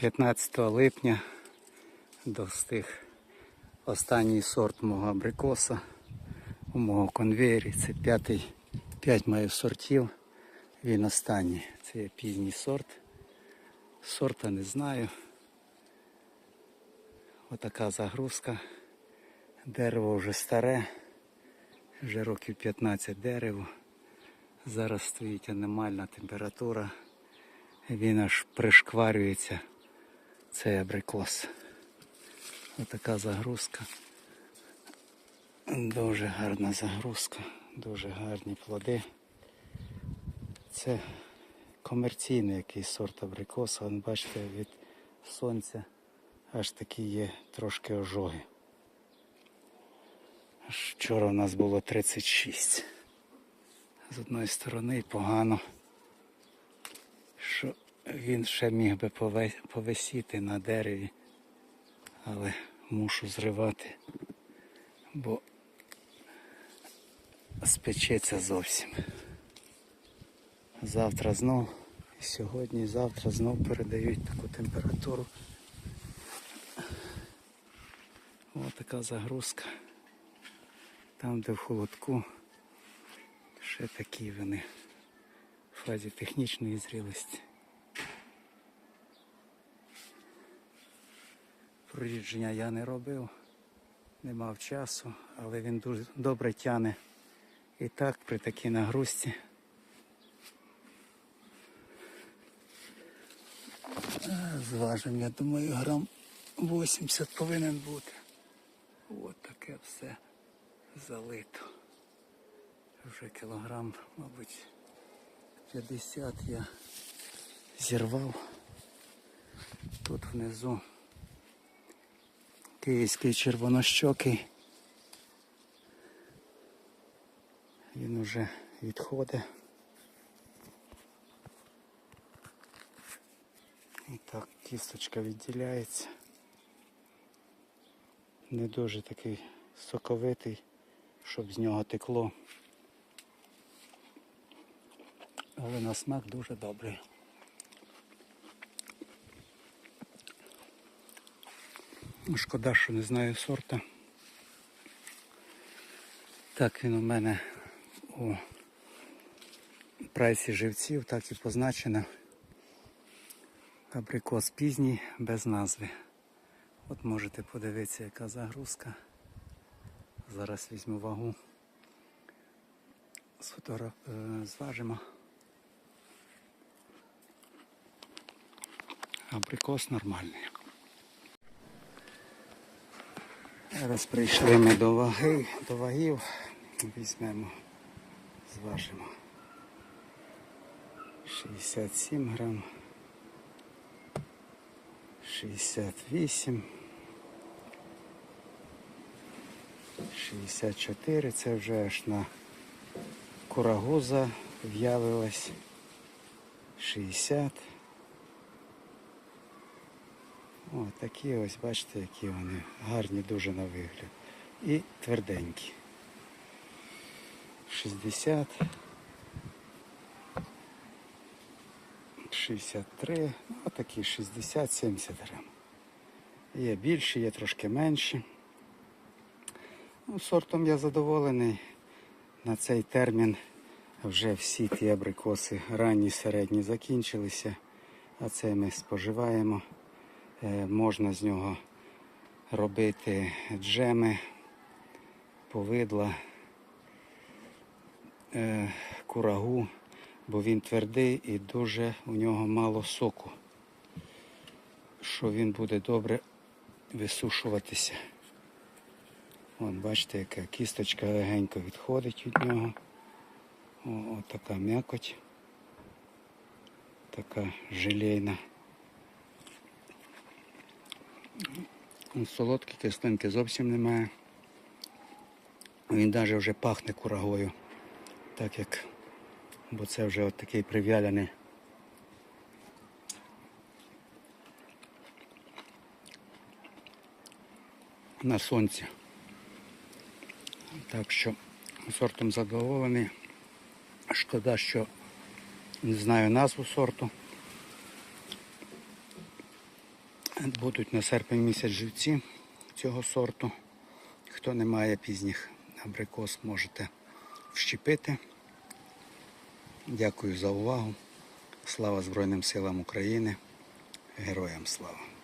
15 липня достиг останній сорт мого абрикоса у мого конвеєрі. Це п'ятий, п'ять маю сортів. Він останній. Це є пізній сорт. Сорта не знаю. Отака загрузка. Дерево вже старе, вже років 15 дереву. Зараз стоїть аномальна температура. Він аж пришкварюється. Цей абрикос. Отака загрузка. Дуже гарна загрузка, дуже гарні плоди. Це комерційний якийсь сорт абрикоса. Вон, бачите, від сонця аж такі є трошки ожоги. Вчора у нас було 36. З одної сторони погано, він ще міг би повисіти на дереві, але мушу зривати, бо спечеться зовсім. Завтра знов, сьогодні, завтра знов передають таку температуру. Ось така загрузка. Там, де в холодку, ще такі вони в фазі технічної зрілості. Прорідження я не робив, не мав часу, але він дуже добре тяне. І так при такій нагрузці. Зважимо, я думаю, грам 80 повинен бути. От таке все залито. Вже кілограм, мабуть, 50 я зірвав. Тут внизу київський червонощокий. Він уже відходить. І так, кісточка відділяється. Не дуже такий соковитий, щоб з нього текло. Але на смак дуже добрий. Шкода, що не знаю сорта. Так він у мене у прайсі живців, так і позначено. Абрикос пізній без назви. От можете подивитися, яка загрузка. Зараз візьму вагу. Е, Зважимо. Абрикос нормальний. Зараз прийшли ми до ваги, до вагів. Візьмемо, зважимо. 67 грам. 68. 64. Це вже аж на курагуза в'явилась. 60. О, такі ось, бачите, які вони гарні дуже на вигляд. І тверденькі. 60. 63, ну такі 60-70 грам. Є більші, є трошки менші. Ну, сортом я задоволений. На цей термін вже всі ті абрикоси ранні, середні закінчилися, а це ми споживаємо. Е, можна з нього робити джеми, повидла, е, курагу, бо він твердий і дуже у нього мало соку, що він буде добре висушуватися. Вон, бачите, яка кісточка легенько відходить від нього. О, о, така м'якоть, така желейна. Ну, Солодкі кислинки зовсім немає. Він навіть вже пахне курагою, так як, бо це вже от такий прив'ялений. На сонці. Так що сортом задоволений. Шкода, що не знаю назву сорту. Будуть на серпень місяць живці цього сорту. Хто не має пізніх абрикос, можете вщепити. Дякую за увагу. Слава Збройним силам України. Героям слава!